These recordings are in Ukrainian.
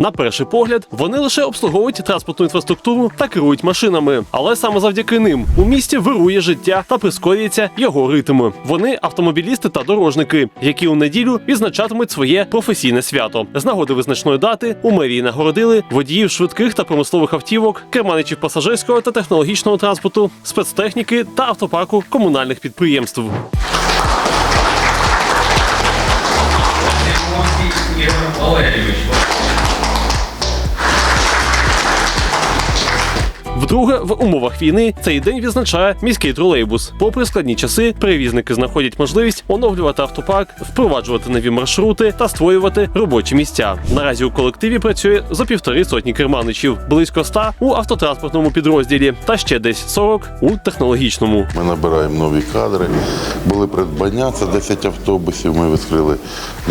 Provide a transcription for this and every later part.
На перший погляд, вони лише обслуговують транспортну інфраструктуру та керують машинами. Але саме завдяки ним у місті вирує життя та прискорюється його ритм. Вони автомобілісти та дорожники, які у неділю відзначатимуть своє професійне свято. З нагоди визначної дати у мерії нагородили водіїв швидких та промислових автівок, керманичів пасажирського та технологічного транспорту, спецтехніки та автопарку комунальних підприємств. Валерійович. Вдруге, в умовах війни цей день відзначає міський тролейбус. Попри складні часи, перевізники знаходять можливість оновлювати автопарк, впроваджувати нові маршрути та створювати робочі місця. Наразі у колективі працює за півтори сотні керманичів, близько ста у автотранспортному підрозділі та ще десь 40 у технологічному. Ми набираємо нові кадри. Були придбання, це 10 автобусів. Ми відкрили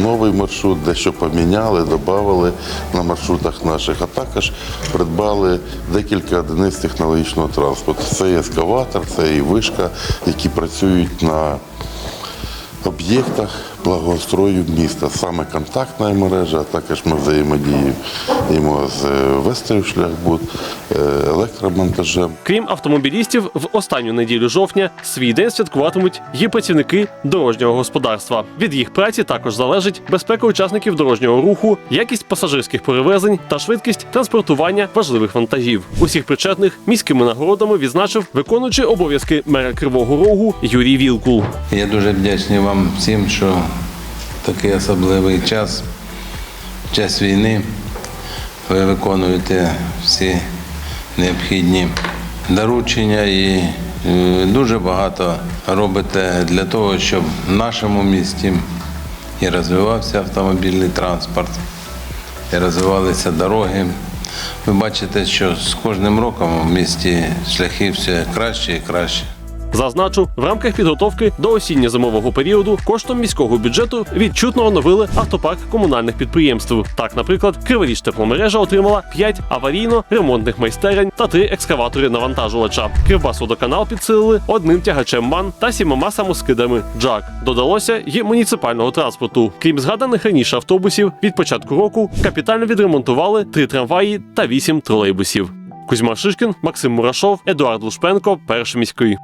новий маршрут, дещо поміняли, додали на маршрутах наших, а також придбали декілька одиниць технологічного транспорту. Це і ескаватор, це і вишка, які працюють на об'єктах благоустрою міста. Саме контактна мережа, а також ми взаємодіємо з е, Вестерів шляхбуд, е, електромонтажем. Крім автомобілістів, в останню неділю жовтня свій день святкуватимуть і працівники дорожнього господарства. Від їх праці також залежить безпека учасників дорожнього руху, якість пасажирських перевезень та швидкість транспортування важливих вантажів. Усіх причетних міськими нагородами відзначив виконуючий обов'язки мера Кривого Рогу Юрій Вілкул. Я дуже вдячний вам всім, що такий особливий час, час війни, ви виконуєте всі необхідні доручення і е, дуже багато робите для того, щоб в нашому місті і розвивався автомобільний транспорт, і розвивалися дороги. Ви бачите, що з кожним роком в місті шляхи все краще і краще. Зазначу, в рамках підготовки до осінньо-зимового періоду коштом міського бюджету відчутно оновили автопарк комунальних підприємств. Так, наприклад, Криворіж тепломережа отримала 5 аварійно-ремонтних майстерень та 3 екскаватори навантажувача. Кривбасводоканал підсилили одним тягачем МАН та сімома самоскидами Джак. Додалося й муніципального транспорту. Крім згаданих раніше автобусів, від початку року капітально відремонтували 3 трамваї та 8 тролейбусів. Кузьма Шишкін, Максим Мурашов, Едуард Лушпенко, перший міський.